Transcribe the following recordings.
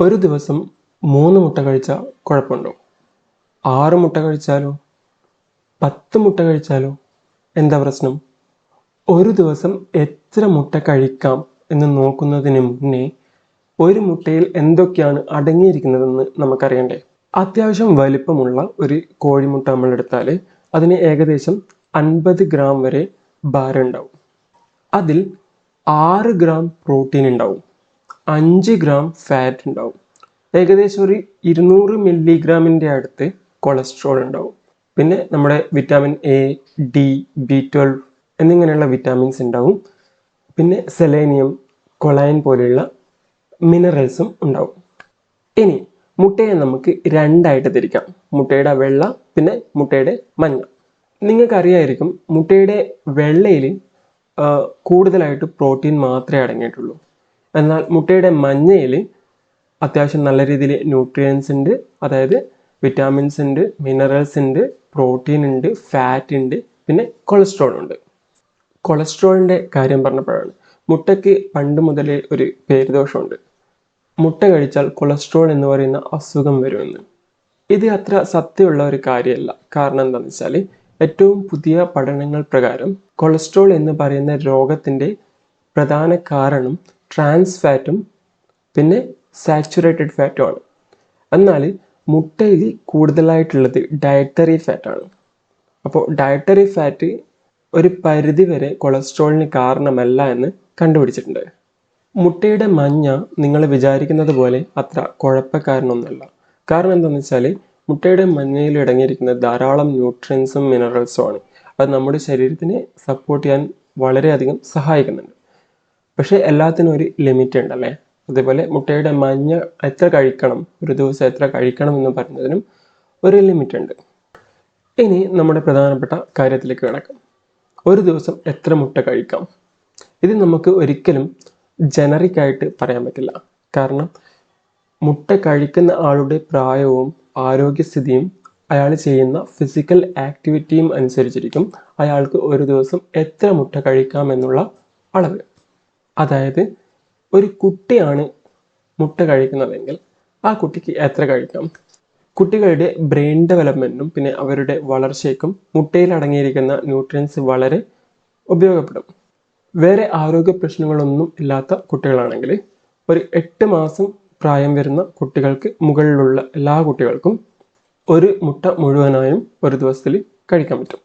ഒരു ദിവസം മൂന്ന് മുട്ട കഴിച്ചാൽ കുഴപ്പമുണ്ടോ? ആറ് മുട്ട കഴിച്ചാലോ? പത്ത് മുട്ട കഴിച്ചാലോ? എന്താ പ്രശ്നം? ഒരു ദിവസം എത്ര മുട്ട കഴിക്കാം എന്ന് നോക്കുന്നതിന് മുന്നേ ഒരു മുട്ടയിൽ എന്തൊക്കെയാണ് അടങ്ങിയിരിക്കുന്നതെന്ന് നമുക്കറിയണ്ടേ? അത്യാവശ്യം വലിപ്പമുള്ള ഒരു കോഴിമുട്ട നമ്മൾ എടുത്താൽ അതിന് ഏകദേശം അൻപത് ഗ്രാം വരെ ഭാരം ഉണ്ടാവും അതിൽ ആറ് ഗ്രാം പ്രോട്ടീൻ ഉണ്ടാവും. അഞ്ച് ഗ്രാം ഫാറ്റ് ഉണ്ടാവും. ഏകദേശം ഒരു ഇരുന്നൂറ് മില്ലിഗ്രാമിന്റെ അടുത്ത് കൊളസ്ട്രോൾ ഉണ്ടാവും. പിന്നെ നമ്മുടെ vitamin A D B twelve എന്നിങ്ങനെയുള്ള വിറ്റാമിൻസ് ഉണ്ടാവും. പിന്നെ സെലേനിയം കൊളയൻ പോലെയുള്ള മിനറൽസും ഉണ്ടാവും. ഇനി മുട്ടയെ നമുക്ക് രണ്ടായിട്ട് തിരിക്കാം. മുട്ടയുടെ വെള്ള പിന്നെ മുട്ടയുടെ മഞ്ഞ. നിങ്ങൾക്കറിയായിരിക്കും മുട്ടയുടെ വെള്ളയിൽ കൂടുതലായിട്ട് പ്രോട്ടീൻ മാത്രമേ അടങ്ങിയിട്ടുള്ളൂ. എന്നാൽ മുട്ടയുടെ മഞ്ഞയിൽ അത്യാവശ്യം നല്ല രീതിയിൽ ന്യൂട്രിയൻസ് ഉണ്ട്. അതായത് വിറ്റാമിൻസ് ഉണ്ട് മിനറൽസ് ഉണ്ട് പ്രോട്ടീൻ ഉണ്ട് ഫാറ്റ് ഉണ്ട് പിന്നെ കൊളസ്ട്രോൾ ഉണ്ട്. കൊളസ്ട്രോളിന്റെ കാര്യം പറഞ്ഞപ്പോഴാണ്. മുട്ടയ്ക്ക് പണ്ട് മുതലേ ഒരു പേരുദോഷമുണ്ട്. മുട്ട കഴിച്ചാൽ കൊളസ്ട്രോൾ എന്ന് പറയുന്ന അസുഖം വരുമെന്ന്. ഇത് അത്ര സത്യമുള്ള ഒരു കാര്യമല്ല. കാരണം എന്താണെന്ന് വെച്ചാൽ ഏറ്റവും പുതിയ പഠനങ്ങൾ പ്രകാരം കൊളസ്ട്രോൾ എന്ന് പറയുന്ന രോഗത്തിന്റെ പ്രധാന കാരണം ട്രാൻസ് ഫാറ്റും പിന്നെ സാച്ചുറേറ്റഡ് ഫാറ്റും ആണ്. എന്നാൽ മുട്ടയിൽ കൂടുതലായിട്ടുള്ളത് ഡയറ്ററി ഫാറ്റാണ് അപ്പോൾ ഡയറ്ററി ഫാറ്റ് ഒരു പരിധി വരെ കൊളസ്ട്രോളിന് കാരണമല്ല എന്ന് കണ്ടുപിടിച്ചിട്ടുണ്ട്. മുട്ടയുടെ മഞ്ഞ നിങ്ങൾ വിചാരിക്കുന്നത് പോലെ അത്ര കുഴപ്പക്കാരനൊന്നുമല്ല. കാരണം എന്താണെന്ന് വെച്ചാൽ മുട്ടയുടെ മഞ്ഞയിൽ അടങ്ങിയിരിക്കുന്ന ധാരാളം ന്യൂട്രിയൻസും മിനറൽസും ആണ്. അത് നമ്മുടെ ശരീരത്തിനെ സപ്പോർട്ട് ചെയ്യാൻ വളരെയധികം സഹായിക്കുന്നുണ്ട്. പക്ഷേ എല്ലാത്തിനും ഒരു ലിമിറ്റ് ഉണ്ടല്ലേ? അതേപോലെ മുട്ടയുടെ മഞ്ഞ എത്ര കഴിക്കണം ഒരു ദിവസം എത്ര കഴിക്കണം എന്ന് പറയുന്നതിനും ഒരു ലിമിറ്റ് ഉണ്ട്. ഇനി നമ്മുടെ പ്രധാനപ്പെട്ട കാര്യത്തിലേക്ക് കിടക്കാം. ഒരു ദിവസം എത്ര മുട്ട കഴിക്കാം? ഇത് നമുക്ക് ഒരിക്കലും ജനറിക് ആയിട്ട് പറയാൻ പറ്റില്ല. കാരണം മുട്ട കഴിക്കുന്ന ആളുടെ പ്രായവും ആരോഗ്യസ്ഥിതിയും അയാൾ ചെയ്യുന്ന ഫിസിക്കൽ ആക്ടിവിറ്റിയും അനുസരിച്ചിരിക്കും. അയാൾക്ക് ഒരു ദിവസം എത്ര മുട്ട കഴിക്കാം എന്നുള്ള അളവ്. അതായത് ഒരു കുട്ടിയാണ് മുട്ട കഴിക്കുന്നതെങ്കിൽ ആ കുട്ടിക്ക് എത്ര കഴിക്കാം? കുട്ടികളുടെ ബ്രെയിൻ ഡെവലപ്മെന്റിനും പിന്നെ അവരുടെ വളർച്ചയ്ക്കും മുട്ടയിൽ അടങ്ങിയിരിക്കുന്ന ന്യൂട്രിയൻസ് വളരെ ഉപയോഗപ്പെടും. വേറെ ആരോഗ്യ പ്രശ്നങ്ങളൊന്നും ഇല്ലാത്ത കുട്ടികളാണെങ്കിൽ ഒരു എട്ട് മാസം പ്രായം വരുന്ന കുട്ടികൾക്ക് മുകളിലുള്ള എല്ലാ കുട്ടികൾക്കും ഒരു മുട്ട മുഴുവനായും ഒരു ദിവസത്തിൽ കഴിക്കാൻ പറ്റും.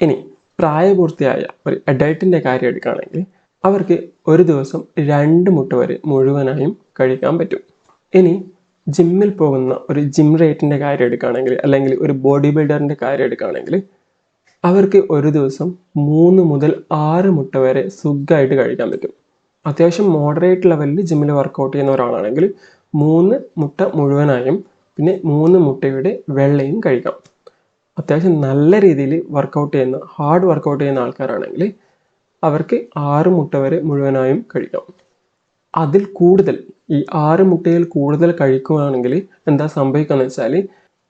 ഇനി പ്രായപൂർത്തിയായ ഒരു അഡൾട്ടിന്റെ കാര്യം എടുക്കുകയാണെങ്കിൽ അവർക്ക് ഒരു ദിവസം രണ്ട് മുട്ട വരെ മുഴുവനായും കഴിക്കാൻ പറ്റും. ഇനി ജിമ്മിൽ പോകുന്ന ഒരു ജിം റേറ്റിന്റെ കാര്യം എടുക്കുകയാണെങ്കിൽ അല്ലെങ്കിൽ ഒരു ബോഡി ബിൽഡറിന്റെ കാര്യം എടുക്കുകയാണെങ്കിൽ അവർക്ക് ഒരു ദിവസം മൂന്ന് മുതൽ ആറ് മുട്ട വരെ സുഖമായിട്ട് കഴിക്കാൻ പറ്റും. അത്യാവശ്യം മോഡറേറ്റ് ലെവലിൽ ജിമ്മിൽ വർക്കൗട്ട് ചെയ്യുന്ന ഒരാളാണെങ്കിൽ മൂന്ന് മുട്ട മുഴുവനായും പിന്നെ മൂന്ന് മുട്ടയുടെ വെള്ളയും കഴിക്കാം. അത്യാവശ്യം നല്ല രീതിയിൽ വർക്കൗട്ട് ചെയ്യുന്ന ഹാർഡ് വർക്കൗട്ട് ചെയ്യുന്ന ആൾക്കാരാണെങ്കിൽ അവർക്ക് ആറ് മുട്ട വരെ മുഴുവനായും കഴിക്കാം. അതിൽ കൂടുതൽ ഈ ആറ് മുട്ടയിൽ കൂടുതൽ കഴിക്കുകയാണെങ്കിൽ എന്താ സംഭവിക്കുക എന്ന് വെച്ചാൽ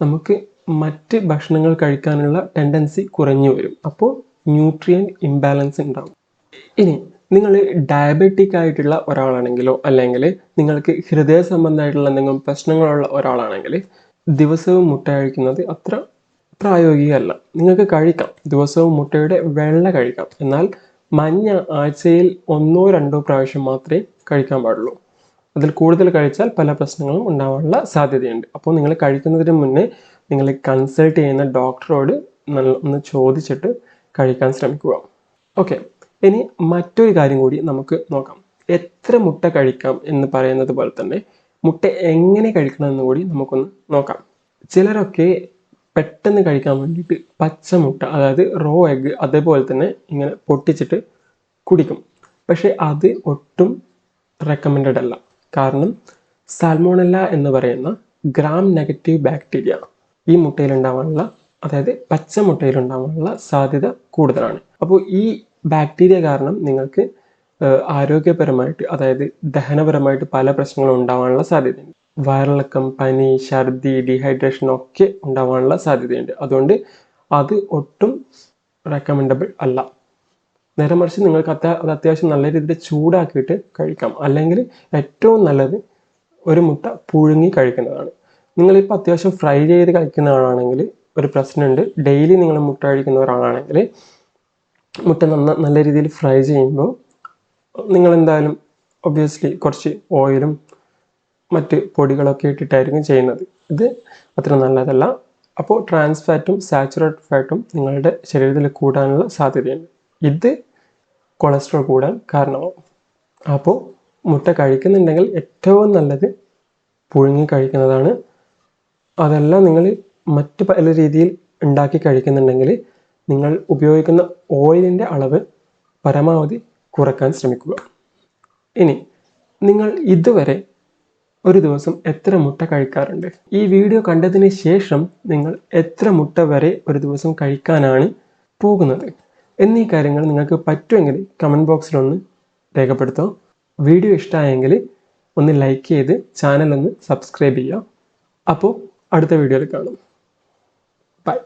നമുക്ക് മറ്റ് ഭക്ഷണങ്ങൾ കഴിക്കാനുള്ള ടെൻഡൻസി കുറഞ്ഞു വരും. അപ്പോൾ ന്യൂട്രിയൻ ഇംബാലൻസ് ഉണ്ടാകും ഇനി നിങ്ങൾ ഡയബറ്റിക് ആയിട്ടുള്ള ഒരാളാണെങ്കിലോ അല്ലെങ്കിൽ നിങ്ങൾക്ക് ഹൃദയ സംബന്ധമായിട്ടുള്ള എന്തെങ്കിലും പ്രശ്നങ്ങളുള്ള ഒരാളാണെങ്കിൽ ദിവസവും മുട്ട കഴിക്കുന്നത് അത്ര പ്രായോഗികമല്ല. നിങ്ങൾക്ക് കഴിക്കാം. ദിവസവും മുട്ടയുടെ വെള്ള കഴിക്കാം. എന്നാൽ മഞ്ഞ ആഴ്ചയിൽ ഒന്നോ രണ്ടോ പ്രാവശ്യം മാത്രമേ കഴിക്കാൻ പാടുള്ളൂ. അതിൽ കൂടുതൽ കഴിച്ചാൽ പല പ്രശ്നങ്ങളും ഉണ്ടാവാനുള്ള സാധ്യതയുണ്ട്. അപ്പോൾ നിങ്ങൾ കഴിക്കുന്നതിന് മുന്നേ നിങ്ങൾ കൺസൾട്ട് ചെയ്യുന്ന ഡോക്ടറോട് ഒന്ന് ചോദിച്ചിട്ട് കഴിക്കാൻ ശ്രമിക്കുക. ഓക്കെ ഇനി മറ്റൊരു കാര്യം കൂടി നമുക്ക് നോക്കാം. എത്ര മുട്ട കഴിക്കാം എന്ന് പറയുന്നത് പോലെ തന്നെ മുട്ട എങ്ങനെ കഴിക്കണം എന്ന് കൂടി നമുക്കൊന്ന് നോക്കാം. ചിലരൊക്കെ പെട്ടെന്ന് കഴിക്കാൻ വേണ്ടിയിട്ട് പച്ചമുട്ട അതായത് റോ എഗ് അതേപോലെ തന്നെ ഇങ്ങനെ പൊട്ടിച്ചിട്ട് കുടിക്കും. പക്ഷേ അത് ഒട്ടും റെക്കമെൻഡഡ് അല്ല. കാരണം സാൽമോണല്ല എന്ന് പറയുന്ന ഗ്രാം നെഗറ്റീവ് ബാക്ടീരിയ ഈ മുട്ടയിൽ ഉണ്ടാവാനുള്ള അതായത് പച്ച മുട്ടയിൽ ഉണ്ടാവാനുള്ള സാധ്യത കൂടുതലാണ്. അപ്പോൾ ഈ ബാക്ടീരിയ കാരണം നിങ്ങൾക്ക് ആരോഗ്യപരമായിട്ട് അതായത് ദഹനപരമായിട്ട് പല പ്രശ്നങ്ങളും ഉണ്ടാവാനുള്ള സാധ്യതയുണ്ട്. വയറിളക്കം പനി ഛർദി ഡീഹൈഡ്രേഷൻ ഒക്കെ ഉണ്ടാവാനുള്ള സാധ്യതയുണ്ട്. അതുകൊണ്ട് അത് ഒട്ടും റെക്കമെൻഡബിൾ അല്ല. നേരെ മറിച്ച് നിങ്ങൾക്ക് അത്യാ അത് അത്യാവശ്യം നല്ല രീതിയിൽ ചൂടാക്കിയിട്ട് കഴിക്കാം. അല്ലെങ്കിൽ ഏറ്റവും നല്ലത് ഒരു മുട്ട പുഴുങ്ങി കഴിക്കുന്നതാണ്. നിങ്ങളിപ്പോൾ അത്യാവശ്യം ഫ്രൈ ചെയ്ത് കഴിക്കുന്ന ആളാണെങ്കിൽ ഒരു പ്രശ്നമുണ്ട്. ഡെയിലി നിങ്ങൾ മുട്ട കഴിക്കുന്ന ഒരാളാണെങ്കിൽ മുട്ട നന്ന നല്ല രീതിയിൽ ഫ്രൈ ചെയ്യുമ്പോൾ നിങ്ങൾ എന്തായാലും ഒബ്വിയസ്ലി കുറച്ച് ഓയിലും മറ്റ് പൊടികളൊക്കെ ഇട്ടിട്ടായിരിക്കും ചെയ്യുന്നത്. ഇത് അത്ര നല്ലതല്ല. അപ്പോൾ ട്രാൻസ് ഫാറ്റും സാച്ചുറേറ്റഡ് ഫാറ്റും നിങ്ങളുടെ ശരീരത്തിൽ കൂടാനുള്ള സാധ്യതയുണ്ട്. ഇത് കൊളസ്ട്രോൾ കൂടാൻ കാരണമാവും. അപ്പോൾ മുട്ട കഴിക്കുന്നുണ്ടെങ്കിൽ ഏറ്റവും നല്ലത് പുഴുങ്ങി കഴിക്കുന്നതാണ്. അതെല്ലാം നിങ്ങൾ മറ്റ് പല രീതിയിൽ ഉണ്ടാക്കി കഴിക്കുന്നുണ്ടെങ്കിൽ നിങ്ങൾ ഉപയോഗിക്കുന്ന ഓയിലിന്റെ അളവ് പരമാവധി കുറയ്ക്കാൻ ശ്രമിക്കുക. ഇനി നിങ്ങൾ ഇതുവരെ ഒരു ദിവസം എത്ര മുട്ട കഴിക്കാറുണ്ട്? ഈ വീഡിയോ കണ്ടതിന് ശേഷം നിങ്ങൾ എത്ര മുട്ട വരെ ഒരു ദിവസം കഴിക്കാനാണ് പോകുന്നത്? എന്നീ കാര്യങ്ങൾ നിങ്ങൾക്ക് പറ്റുമെങ്കിൽ കമന്റ് ബോക്സിലൊന്ന് രേഖപ്പെടുത്തോ വീഡിയോ ഇഷ്ടമായെങ്കിൽ ഒന്ന് ലൈക്ക് ചെയ്ത് ചാനൽ ഒന്ന് സബ്സ്ക്രൈബ് ചെയ്യുക. അപ്പോൾ അടുത്ത വീഡിയോയിൽ കാണും. ബൈ